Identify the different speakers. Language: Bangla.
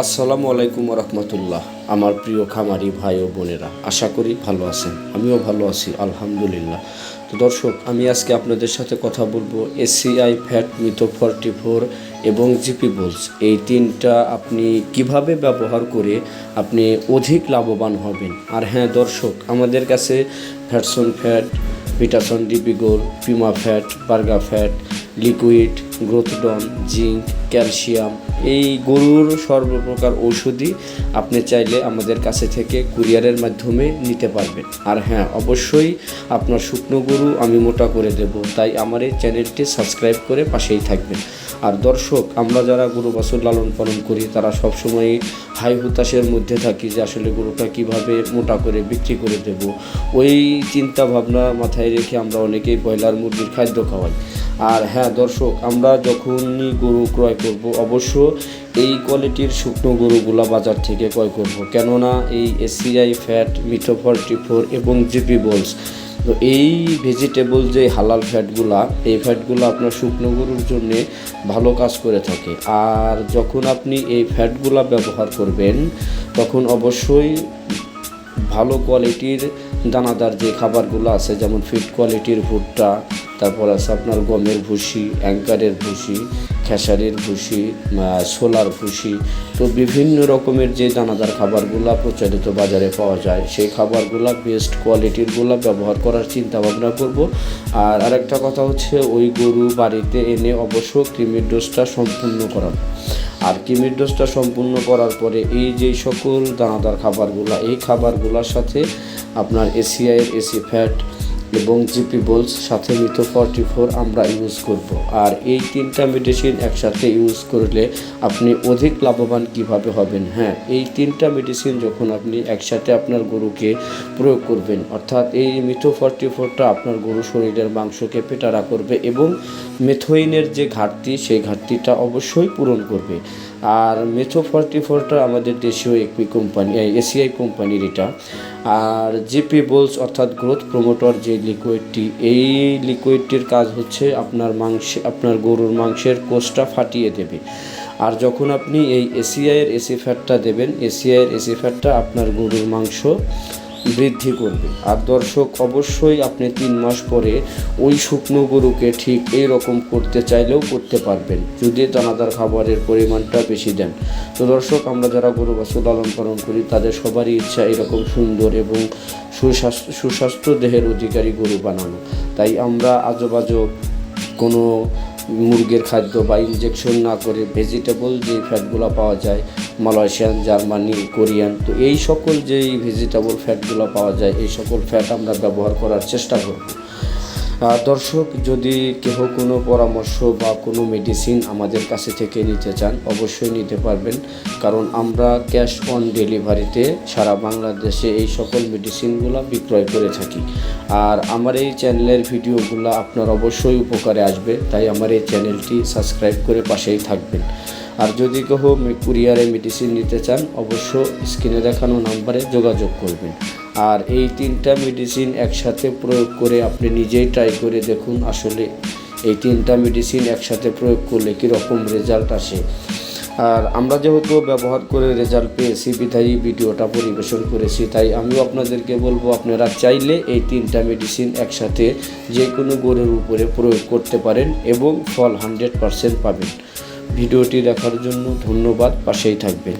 Speaker 1: আসসালামু আলাইকুম রহমতুল্লাহ আমার প্রিয় খামারি ভাই ও বোনেরা, আশা করি ভালো আছেন। আমিও ভালো আছি, আলহামদুলিল্লাহ। তো দর্শক, আমি আজকে আপনাদের সাথে কথা বলব এসিআই ফ্যাট মিথো ফর্টি ফোর এবং জিপি বোলস। এই তিনটা আপনি কীভাবে ব্যবহার করে আপনি অধিক লাভবান হবেন? আর হ্যাঁ দর্শক, আমাদের কাছে ফ্যাটসন ফ্যাট ভিটাসন ডিপি গোল পিমা ফ্যাট, বার্গা ফ্যাট, লিকুইড, গ্রোথডন, জিঙ্ক ক্যালসিয়াম। এই গরুর সর্বপ্রকার ঔষধি আপনি চাইলে আমাদের কাছে থেকে কুরিয়ারের মাধ্যমে নিতে পারবেন। আর হ্যাঁ অবশ্যই আপনার শুকনো গরু আমি মোটা করে দেব, তাই আমার এই চ্যানেলটি সাবস্ক্রাইব করে পাশেই থাকবেন। আর দর্শক, আমরা যারা গরু বাছুর লালন পালন করি, তারা সবসময় হাই হুতাশের মধ্যে থাকি যে আসলে গরুটা কীভাবে মোটা করে বিক্রি করে দেব। ওই চিন্তা ভাবনা মাথায় রেখে আমরা অনেকেই ব্রয়লার মুরগির খাদ্য খাওয়াই। আর হ্যাঁ দর্শক, আমরা যখনই গরু ক্রয় করব অবশ্য এই কোয়ালিটির শুকনো গরুগুলা বাজার থেকে ক্রয় করব। কেননা এই এসিআই ফ্যাট মিথো ফর্টি ফোর এবং জিপি বোলস তো এই ভেজিটেবল যে হালাল ফ্যাটগুলা এই ফ্যাটগুলো আপনার শুকনো গরুর জন্যে ভালো কাজ করে থাকে। আর যখন আপনি এই ফ্যাটগুলা ব্যবহার করবেন, তখন অবশ্যই ভালো কোয়ালিটির দানাদার যে খাবারগুলো আছে, যেমন ফিড কোয়ালিটির ভুট্টা, তারপর আছে আপনার গমের ভুসি, অ্যাঙ্কারের ভুসি, খেসারির ভুসি সোলার ভুসি। তো বিভিন্ন রকমের যে দানাদার খাবারগুলো প্রচলিত বাজারে পাওয়া যায়, সেই খাবারগুলো বেস্ট কোয়ালিটিরগুলো ব্যবহার করার চিন্তা ভাবনা করব। আর আরেকটা কথা হচ্ছে, ওই গরু বাড়িতে এনে অবশ্য ক্রিমির ডোজটা সম্পূর্ণ করাবো আর কিমির ডোজটা সম্পূর্ণ করার পরে এই যে সকল দানাদার খাবারগুলো, এই খাবারগুলোর সাথে আপনার এসিআইয়ের এসি ফ্যাট এবং জিপি বোলস সাথে মিথো ফর্টি ফোর আমরা ইউজ করব। আর এই তিনটা মেডিসিন একসাথে ইউজ করলে আপনি অধিক লাভবান কীভাবে হবেন? হ্যাঁ এই তিনটা মেডিসিন যখন আপনি একসাথে আপনার গরুকে প্রয়োগ করবেন, অর্থাৎ এই মিথো ফর্টি ফোরটা আপনার গরু শরীরের মাংসকে পেটারা করবে এবং মেথোইনের যে ঘাটতি, সেই ঘাটতিটা অবশ্যই পূরণ করবে। আর মেথো ফর্টি ফোরটা আমাদের দেশীয় একটি কোম্পানি এসিআই কোম্পানির এটা। আর জিপি বোলস অর্থাৎ গ্রোথ প্রমোটর যে লিকুইডটি এই লিকুইডটির কাজ হচ্ছে আপনার মাংসে, আপনার গরুর মাংসের কোষটা ফাটিয়ে দেবে। আর যখন আপনি এই এসিআইয়ের এসি ফ্যাটটা দেবেন এসিআইয়ের এসি ফ্যাটটা আপনার গরুর মাংস বৃদ্ধি করবে। আর দর্শক, অবশ্যই আপনি তিন মাস পরে ওই শুকনো গরুকে ঠিক এই রকম করতে চাইলেও করতে পারবেন, যদি দানাদার খাবারের পরিমাণটা বেশি দেন। তো দর্শক, আমরা যারা গরু বাছু লালন পালন করি, তাদের সবারই ইচ্ছা এরকম সুন্দর এবং সুস্বাস্থ্য সুস্বাস্থ্য দেহের অধিকারী গরু বানানো। তাই আমরা আজোবাজো কোনো মুরগির খাদ্য বা ইনজেকশন না করে ভেজিটেবল যে ফ্যাটগুলো পাওয়া যায় মালয়েশিয়ান জার্মানি কোরিয়ান তো এই সকল যেই ভেজিটেবল ফ্যাটগুলো পাওয়া যায়, এই সকল ফ্যাট আমরা ব্যবহার করার চেষ্টা করব। দর্শক, যদি কেহ কোনো পরামর্শ বা কোনো মেডিসিন আমাদের কাছে থেকে নিতে চান, অবশ্যই নিতে পারবেন। কারণ আমরা ক্যাশ অন ডেলিভারিতে সারা বাংলাদেশে এই সকল মেডিসিনগুলো বিক্রয় করে থাকি। আর আমার এই চ্যানেলের ভিডিওগুলো আপনার অবশ্যই উপকারে আসবে, তাই আমার এই চ্যানেলটি সাবস্ক্রাইব করে পাশেই থাকবেন। আর যদি কেউ কুরিয়ারে মেডিসিন নিতে চান অবশ্য স্ক্রিনে দেখানো নাম্বারে যোগাযোগ করবেন। আর এই তিনটা মেডিসিন একসাথে প্রয়োগ করে আপনি নিজেই ট্রাই করে দেখুন আসলে এই তিনটা মেডিসিন একসাথে প্রয়োগ করলে কীরকম রেজাল্ট আসে। আর আমরা যেহেতু ব্যবহার করে রেজাল্ট পেয়েছি, বিধায়ী ভিডিওটা পরিবেশন করেছি, তাই আমিও আপনাদেরকে বলব, আপনারা চাইলে এই তিনটা মেডিসিন একসাথে যে কোনো গরুর উপরে প্রয়োগ করতে পারেন এবং ফল হান্ড্রেড পারসেন্ট পাবেন। ভিডিওটি দেখার জন্য ধন্যবাদ পাশেই থাকবেন।